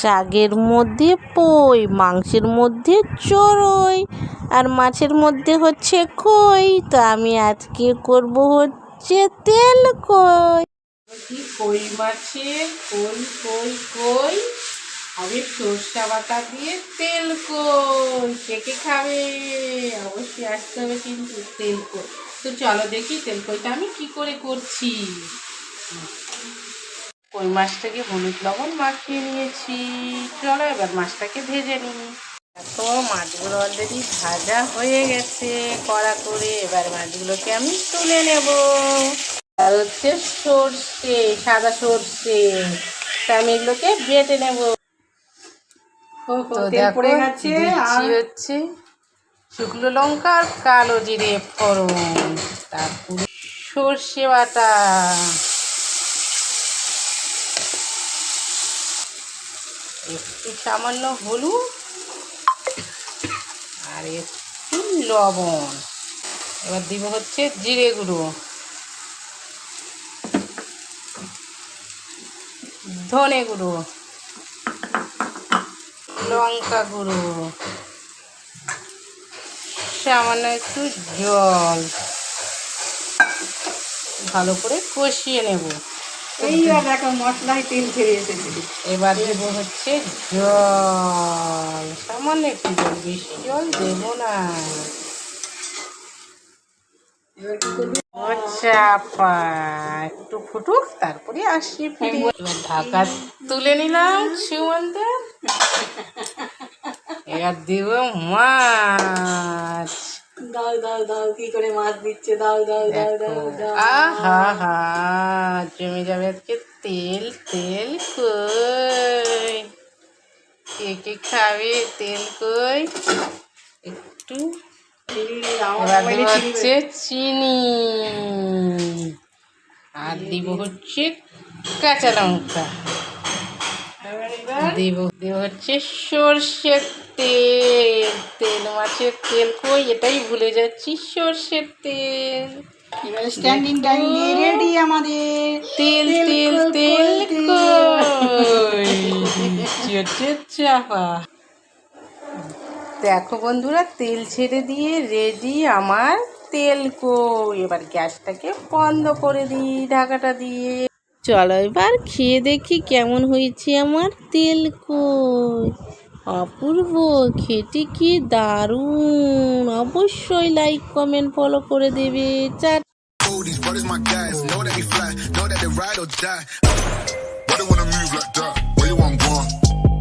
শাকের মধ্যে পই, মাংসের মধ্যে চড়ই, আর মাছের মধ্যে হচ্ছে কই তো আমি আজকে করব হচ্ছে তেল কই কই মাছের কই কই কই আমি সরষা বাটা দিয়ে তেল কই কে কে খাবে? অবশ্যই আসতে হবে কিন্তু তেল কই তো চলো দেখি তেল কইটা আমি কি করে করছি। কই মাছটাকে হলুদ লবণ মাখিয়ে নিয়েছি। চলো এবার মাছটাকে ভেজে নিই। তো মাছগুলো অলরেডি ভাজা হয়ে গেছে। কড়া করে এবার মাছগুলোকে আমি তুলে নেব। আর হচ্ছে সর্ষে সাদা সর্ষে। আমি এগুলোকে বেটে নেব। হচ্ছে শুকনো লঙ্কা আর কালো জিরে ফোড়ন। তারপরে সর্ষে বাটা। একটু সামান্য হলুদ আর একটু লবণ। এবার দিব হচ্ছে জিরে গুঁড়ো। ধনে গুঁড়ো। লঙ্কা গুঁড়ো। সামান্য একটু জল। ভালো করে কষিয়ে নেব। এবার দেবো হচ্ছে জল। সামান্য একটু জল, বেশি জল দেবো না। চাপা একটু ফুটুক, তারপরে আসি ঢাকা তুলে নিলাম সুমন্ত এবার দেব মাছ। দাও দাও দাও কি করে মাছ দিচ্ছে? দাও দাও দাও দাও দাও। আহা হা জমে যাবে আজকে তেল তেল কই? কে কে খাবে তেল কই? একটু এবার হচ্ছে চিনি। আর দিব হচ্ছে কাঁচা লঙ্কা। দেব দেব হচ্ছে সর্ষের তেল তেল মাছের তেল কই এটাই ভুলে যাচ্ছি সর্ষের তেল। এবার স্ট্যান্ডিং টাইম দিয়ে রেডি আমাদের। তেল তেল তেল কই চাপা দেখো বন্ধুরা তেল ছেড়ে দিয়ে রেডি আমার তেল কই। এবার গ্যাসটাকে বন্ধ করে দিই ঢাকাটা দিয়ে। চলো এবার খেয়ে দেখি কেমন হয়েছে আমার তেল কই। অপূর্ব খেতে কি দারুণ অবশ্যই লাইক কমেন্ট ফলো করে দেবে চার Oh, these brothers my guys. Know that we fly, know that they ride or die. What they wanna